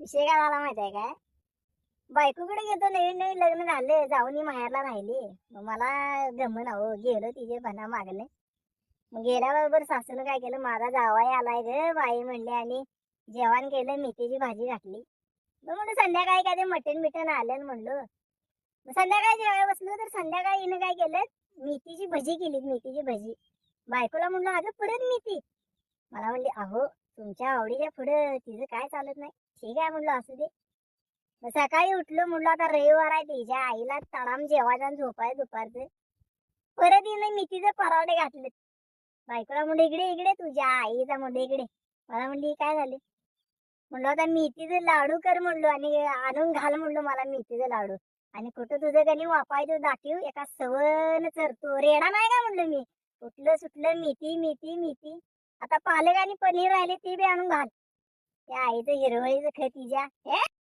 विषय काय झाला माहिती आहे काय? बायकोकडे घेतो नवीन नवीन लग्न झाले. जाऊन ही माहेरला राहिली. मग मला गमन अहो गेलो तिचे भना मागले मग गेल्याबरोबर सासूनं काय केलं? माझा जावाई आलाय ग. बाई म्हणली आणि जेवण केलं मेथीची भाजी घातली. मग म्हणलं संध्याकाळी काय ते मटण बिटन आलं म्हणलो. संध्याकाळी जेवायला बसलो तर संध्याकाळी हिनं काय केलं? मेथीची भजी केली मेथीची भजी. बायकोला म्हणलं अगं परत मेथी. मला म्हणली अहो तुमच्या आवडीच्या पुढं तिचं काय चालत नाही? ठीक आहे म्हणलं असू दे. सकाळी उठलो म्हणलं आता रविवार आहे तिच्या आईला तडाम जेवायचं झोपाय दुपारचं. परत हिनं मेथीचे पराठे घातले. बायकोला म्हणलं इकडे इकडे तुझ्या आईचा म्हणलं इकडे. मला म्हणली काय झाले? म्हणलं आता मेथीचे लाडू कर म्हणलो आणि आणून घाल म्हणलो मला मेथीचे लाडू. आणि कुठं तुझं कधी वापायचं दाखीव एका सवन चरतो. रेडा नाही का? म्हणलं मी. उठलं सुटलं मेथी मेथी मेथी आता पालक आणि पनीर राहिले ते बी आणून घाल. त्या आईचं हिरवळीचं खत तिच्या हे